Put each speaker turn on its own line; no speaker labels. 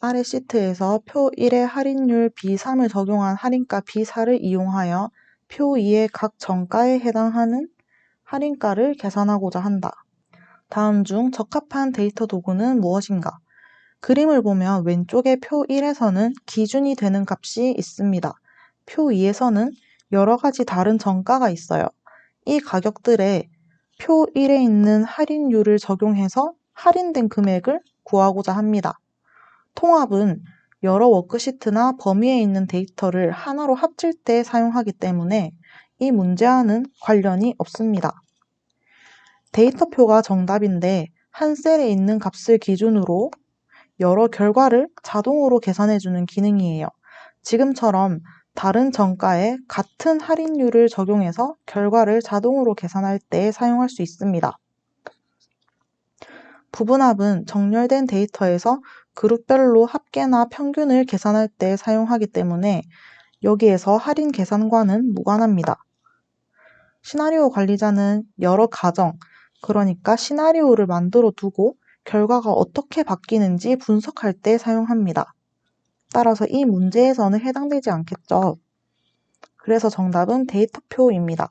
아래 시트에서 표 1의 할인율 B3을 적용한 할인가 B4를 이용하여 표 2의 각 정가에 해당하는 할인가를 계산하고자 한다. 다음 중 적합한 데이터 도구는 무엇인가? 그림을 보면 왼쪽의 표 1에서는 기준이 되는 값이 있습니다. 표 2에서는 여러 가지 다른 정가가 있어요. 이 가격들에 표 1에 있는 할인율을 적용해서 할인된 금액을 구하고자 합니다. 통합은 여러 워크시트나 범위에 있는 데이터를 하나로 합칠 때 사용하기 때문에 이 문제와는 관련이 없습니다. 데이터표가 정답인데 한 셀에 있는 값을 기준으로 여러 결과를 자동으로 계산해주는 기능이에요. 지금처럼 다른 정가에 같은 할인율을 적용해서 결과를 자동으로 계산할 때 사용할 수 있습니다. 부분합은 정렬된 데이터에서 그룹별로 합계나 평균을 계산할 때 사용하기 때문에 여기에서 할인 계산과는 무관합니다. 시나리오 관리자는 여러 가정, 그러니까 시나리오를 만들어 두고 결과가 어떻게 바뀌는지 분석할 때 사용합니다. 따라서 이 문제에서는 해당되지 않겠죠. 그래서 정답은 데이터표입니다.